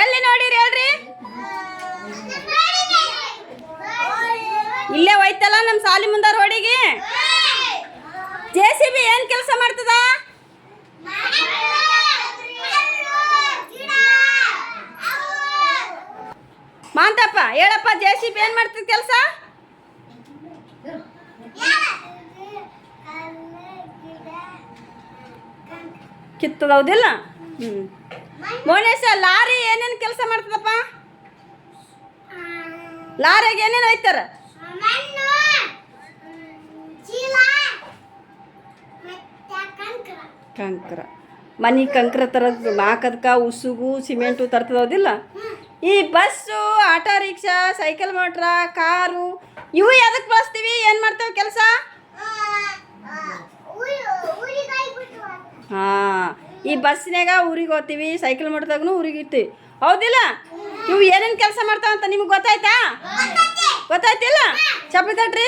ಎಲ್ಲಿ ನೋಡಿರಿ ಹೇಳ್ರಿ? ಇಲ್ಲೇ ಹೋಯ್ತಲ್ಲ ನಮ್ಮ ಸಾಲಿ ಮುಂದಾರ ರೋಡಿಗೆ ಜೆ ಸಿ ಬಿ ಏನು ಕೆಲಸ ಮಾಡ್ತದ? ಮಾಂತಪ್ಪ, ಹೇಳಪ್ಪ ಜೆ ಸಿ ಬಿ ಏನು ಮಾಡ್ತದ ಕೆಲಸ? ಕಿತ್ತದೌದಿಲ್ಲ? ಹ್ಞೂ ಮೋನೇಶ ಲಾರಿ ಏನೇನು ಕೆಲಸ ಮಾಡ್ತದಪ್ಪ? ಲಾರಿಗೆ ಏನೇನು ಒಯ್ತಾರ? ಕಂಕ್ರ. ಮನೆ ಕಂಕ್ರ ತರದ್ದು ಹಾಕದ್ಕ ಉಸುಗು ಸಿಮೆಂಟು ತರ್ತದೌದಿಲ್ಲ? ಈ bus auto rickshaw cycle motor car ಇವು ಎದಕ್ಕೆ ಬಳಸ್ತೀವಿ? ಏನು ಮಾಡ್ತೇವೆ ಕೆಲಸ? ಹಾಂ ಈ ಬಸ್ಸಿನಾಗ ಊರಿಗೆ ಹೋಗ್ತೀವಿ ಸೈಕಲ್ ಮೋಟ್ರದಾಗೂ ಊರಿಗೆ ಇರ್ತೀವಿ. ಹೌದಿಲ್ಲ? ನೀವು ಏನೇನು ಕೆಲಸ ಮಾಡ್ತಾವಂತ ನಿಮ್ಗೆ ಗೊತ್ತಾಯ್ತಾ? ಗೊತ್ತಾಯ್ತಿಲ್ಲ? ಚಪ್ಪಲಿ ತಟ್ರಿ.